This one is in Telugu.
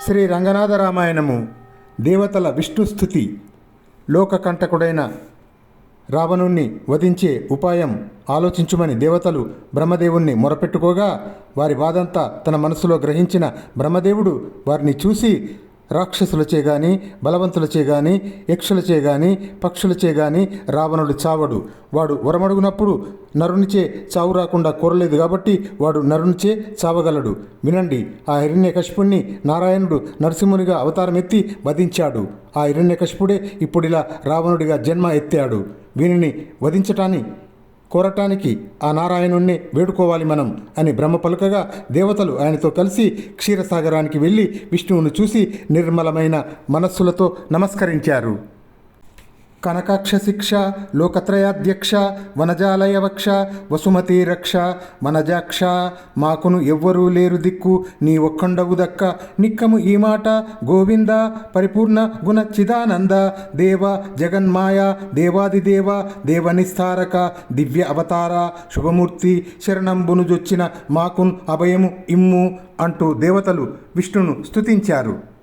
శ్రీ రంగనాథ రామాయణము దేవతల విష్ణుస్థుతి లోకకంటకుడైన రావణుణ్ణి వధించే ఉపాయం ఆలోచించుమని దేవతలు బ్రహ్మదేవుణ్ణి మొరపెట్టుకోగా వారి బాధంతా తన మనసులో గ్రహించిన బ్రహ్మదేవుడు వారిని చూసి రాక్షసులచే గాని బలవంతులచే గాని యక్షులచే గాని పక్షులచే గాని రావణుడు చావడు. వాడు వరమడుగునప్పుడు నరునిచే చావు రాకుండా కోరలేదు కాబట్టి వాడు నరునిచే చావగలడు. వినండి ఆ హిరణ్యకశిపుణ్ణి నారాయణుడు నరసింహునిగా అవతారం ఎత్తి వధించాడు. ఆ హిరణ్యకశిపుడే ఇప్పుడిలా రావణుడిగా జన్మ ఎత్తాడు. వీనిని వధించటాన్ని కోరటానికి ఆ నారాయణుణ్ణి వేడుకోవాలి మనం అని బ్రహ్మ పలుకగా దేవతలు ఆయనతో కలిసి క్షీరసాగరానికి వెళ్ళి విష్ణువును చూసి నిర్మలమైన మనస్సులతో నమస్కరించారు. కనకాక్ష శిక్ష లోకత్రయాధ్యక్ష వనజాలయవక్ష వసుమతి రక్ష వనజాక్ష మాకును ఎవ్వరూ లేరు దిక్కు నీ ఒక్కండవు దక్క. నిక్కము ఈ మాట గోవింద పరిపూర్ణ గుణ చిదానంద దేవ జగన్మాయ దేవాదిదేవ దేవనిస్తారక దివ్య అవతార శుభమూర్తి శరణంబును జొచ్చిన మాకున్ అభయము ఇమ్ము అంటూ దేవతలు విష్ణును స్తుతించారు.